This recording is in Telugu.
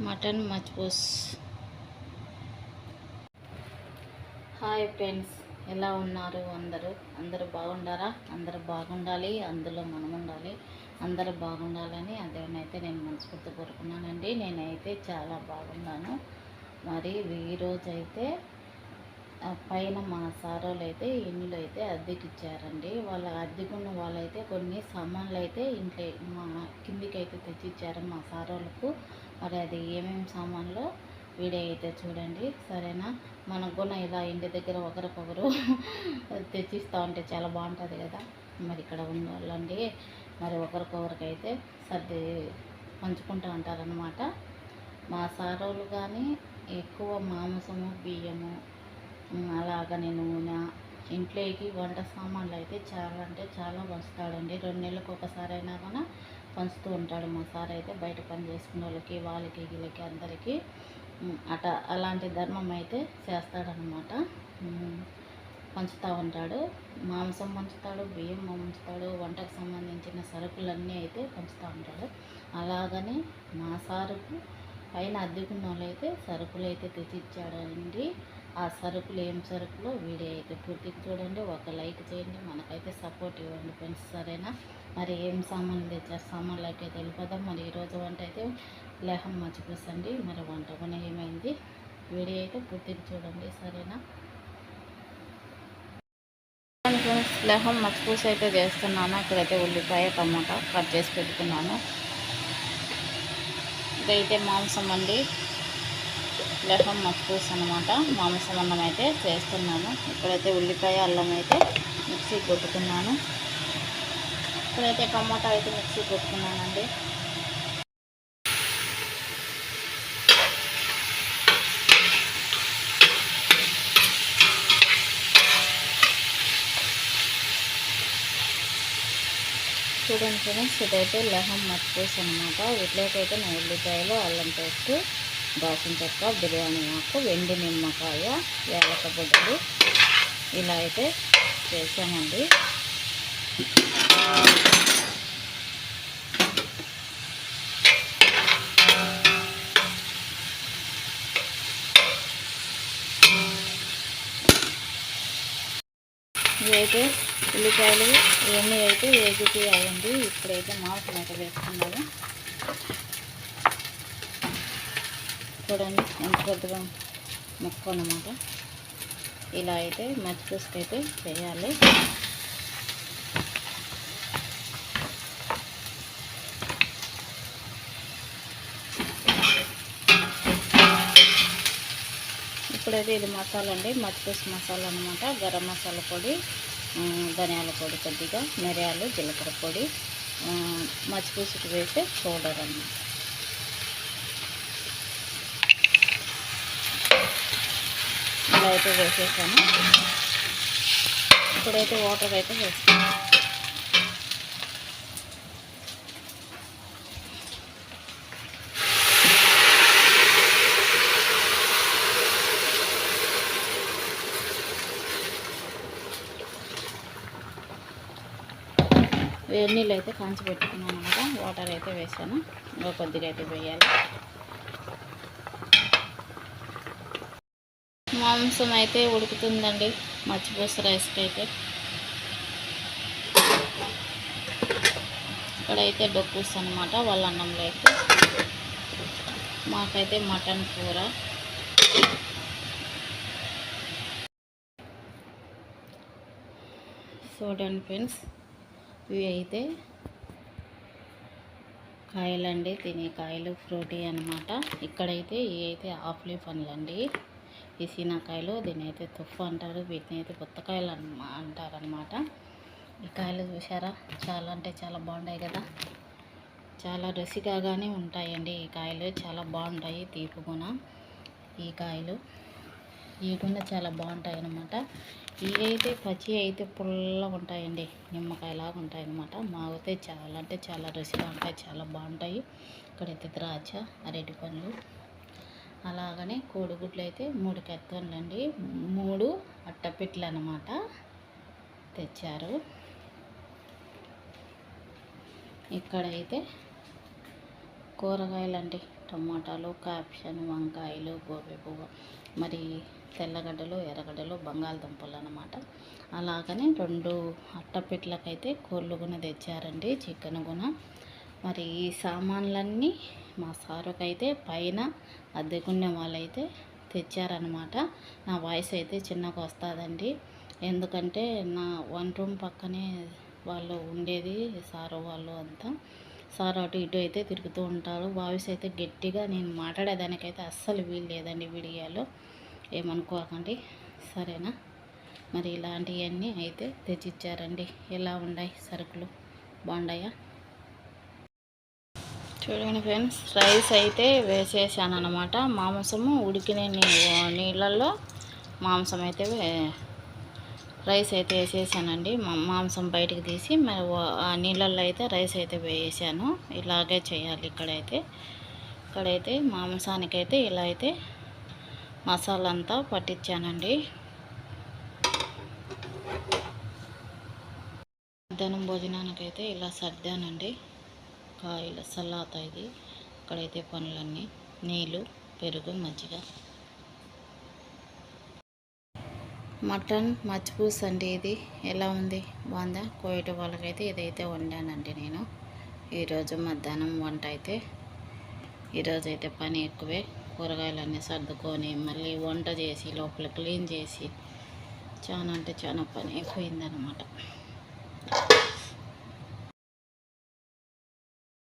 మటన్ మచ్పూస్ హాయ్ ఫ్రెండ్స్ ఎలా ఉన్నారు అందరూ? అందరూ బాగుండారా? అందరూ బాగుండాలి అందులో మనం ఉండాలి అందరూ బాగుండాలని అదేనైతే నేను మనస్ఫూర్తి కోరుకున్నానండి. నేనైతే చాలా బాగున్నాను. మరి ఈరోజైతే పైన మా సారోలు అయితే ఇల్లు అయితే అద్దెకి ఇచ్చారండి వాళ్ళ అద్దెకున్న వాళ్ళైతే కొన్ని సామాన్లు అయితే ఇంట్లో మా కిందికి అయితే తెచ్చిచ్చారు మా సారోళ్ళకు. మరి అది ఏమేమి సామాన్లు వీడియో అయితే చూడండి. సరేనా? మనకు కూడా ఇలా ఇంటి దగ్గర ఒకరికొకరు తెచ్చిస్తూ ఉంటే చాలా బాగుంటుంది కదా. మరి ఇక్కడ ఉన్న వాళ్ళండి మరి ఒకరికొకరికైతే సర్ది పంచుకుంటూ ఉంటారనమాట మా సారోలు కానీ ఎక్కువ మాంసము బియ్యము ఉమ్, నేను నూనె ఇంట్లోకి వంట సామాన్లు అయితే చాలా అంటే చాలా పంచుతాడండి రెండు నెలలకు ఒకసారి అయినా కూడా పంచుతూ ఉంటాడు మా సార్ అయితే బయట పని చేసుకునే వాళ్ళకి వాళ్ళకి వీళ్ళకి అందరికీ. అట అలాంటి ధర్మం అయితే చేస్తాడనమాట పంచుతూ ఉంటాడు. మాంసం పంచుతాడు బియ్యం పంచుతాడు వంటకు సంబంధించిన సరుకులన్నీ అయితే పంచుతూ ఉంటాడు. అలాగని మా సారుకు పైన అద్దెకున్న వాళ్ళైతే సరుకులు అయితే తెచ్చిచ్చాడండి. ఆ సరుకులు ఏం సరుకులు వీడియో అయితే పూర్తిగా చూడండి. ఒక లైక్ చేయండి. మనకైతే సపోర్ట్ ఇవ్వండి ఫ్రెండ్స్. సరేనా? మరి ఏం సామాన్లు తెచ్చారు? సామాన్లు అయితే వెళ్ళిపోదాం మరి ఈరోజు వంట అయితే లేహం మర్చిపోసండి మరి వంట కూడా ఏమైంది? వీడియో అయితే పూర్తిగా చూడండి. సరేనా? ఫ్రెండ్స్ లేహం మచ్చిపూస అయితే చేస్తున్నాను. ఇక్కడైతే ఉల్లిపాయ టమాటా కట్ చేసి పెట్టుకున్నాను. ఇదైతే మాంసం అండి. లెహం మక్పూస్ అనమాట మాంసం అన్నం అయితే చేస్తున్నాను. ఇక్కడైతే ఉల్లిపాయ అల్లం అయితే మిక్సీ కొట్టుకున్నాను. ఇక్కడైతే టమాటా అయితే మిక్సీ కొట్టుకున్నానండి. చూడండి ఫ్రెండ్స్ ఇదైతే లెహం మక్పూస్ అనమాట వీటిలోకి అయితే నా ఉల్లిపాయలు అల్లం పేస్ట్ దాల్చిన చెక్క బిర్యానీ ఆకు వెండి నిమ్మకాయ ఏలక బుడ్డలు ఇలా అయితే చేసామండి. ఇవైతే ఉల్లిపాయలు ఇవన్నీ అయితే వేగితే ఇప్పుడైతే మాంసం అయితే వేసుకున్నాము చూడండి ఎంత పెద్దగా ముక్క అనమాట ఇలా అయితే మచ్చిపూసకి అయితే చేయాలి. ఇప్పుడైతే ఇది మసాలా అండి మచ్చిపూస మసాలా అనమాట గరం మసాలా పొడి ధనియాల పొడి కొద్దిగా మిరియాలు జీలకర్ర పొడి ఆ, మచ్చిపూసకి వేసే పౌడర్ అన్నమాట. ఇలా అయితే వేసేసాను. ఇప్పుడైతే వాటర్ అయితే వేస్తాను వేడి నీళ్ళు అయితే కాంచి పెట్టుకున్నాను కదా వాటర్ అయితే వేసాను. ఇంకా కొద్దిగా అయితే వేయాలి. మాంసం అయితే ఉడుకుతుందండి. మచ్చిపూస రైస్కి అయితే. ఇక్కడైతే డొక్కుస్ అనమాట వాళ్ళ అన్నంలో అయితే. మాకైతే మటన్ కూర. చూడండి ఫ్రెండ్స్ ఇవి అయితే కాయలండి తినే కాయలు ఫ్రూటీ అనమాట ఇక్కడైతే ఇవి అయితే ఆఫ్లీ పండ్లండి ఈ సీనాకాయలు దీని అయితే తుఫ్ అంటారు వీటిని అయితే బుత్తకాయలు అంటారనమాట ఈ కాయలు చూసారా చాలా అంటే చాలా బాగుంటాయి కదా? చాలా రుచిగానే ఉంటాయండి ఈ కాయలు. చాలా బాగుంటాయి తీపి గుణ ఈ కాయలు. ఇవి కూడా చాలా బాగుంటాయి అన్నమాట. ఇవి అయితే పచ్చి అయితే పుల్లగా ఉంటాయండి. నిమ్మకాయలాగా ఉంటాయి అన్నమాట మావైతే చాలా అంటే చాలా రుచిగా ఉంటాయి చాలా బాగుంటాయి. ఇక్కడైతే ద్రాక్ష అరటి పండ్లు అలాగనే కోడిగుడ్లు అయితే మూడు కత్తన్లండి మూడు అట్టపెట్లు అనమాట తెచ్చారు. ఇక్కడైతే కూరగాయలు అంటే టమాటాలు క్యాప్షన్ వంకాయలు గోబీ పువ్వు మరి తెల్లగడ్డలు ఎర్రగడ్డలు బంగాళదుంపలు అనమాట అలాగనే రెండు అట్టపెట్లకైతే కోళ్ళు కూడా తెచ్చారండి చికెన్ కూడా మరి ఈ సామాన్లన్నీ మా సారుకైతే పైన అద్దెకునే వాళ్ళైతే తెచ్చారనమాట నా వాయిస్ అయితే చిన్నగా వస్తుందండి. ఎందుకంటే నా వన్ రూమ్ పక్కనే వాళ్ళు ఉండేది సారు వాళ్ళు అంతా. సార్ అటు ఇటు అయితే తిరుగుతూ ఉంటారు. వాయిస్ అయితే గట్టిగా నేను మాట్లాడేదానికైతే అస్సలు వీలు లేదండి వీడియోలో. ఏమనుకోకండి. సరేనా? మరి ఇలాంటివన్నీ అయితే తెచ్చిచ్చారండి. ఎలా ఉన్నాయి సరుకులు? బాగున్నాయా చూడండి ఫ్రెండ్స్ రైస్ అయితే వేసేసాను అనమాట మాంసము ఉడికిన నీ- నీళ్ళల్లో మాంసం అయితే రైస్ అయితే వేసేసానండి. మాంసం బయటికి తీసి మరి ఆ నీళ్ళల్లో అయితే రైస్ అయితే వేసాను. ఇలాగే చేయాలి ఇక్కడైతే. ఇక్కడైతే మాంసానికైతే ఇలా అయితే మసాలా అంతా పట్టించానండి. మధ్యాహ్నం భోజనానికైతే ఇలా సర్దానండి. కాయల సలాత ఇది. ఇక్కడైతే పనులన్నీ నీళ్ళు పెరుగు మజ్జిగ మటన్ మచ్చిపూస్ అండి ఇది. ఎలా ఉంది? బాగుందా? కోయట వాళ్ళకైతే ఇదైతే వండానండి నేను. ఈరోజు మధ్యాహ్నం వంట అయితే. ఈరోజు అయితే పని ఎక్కువే. కూరగాయలన్నీ సర్దుకొని మళ్ళీ వంట చేసి లోపల క్లీన్ చేసి చాలా అంటే చాలా పని అయిపోయిందనమాట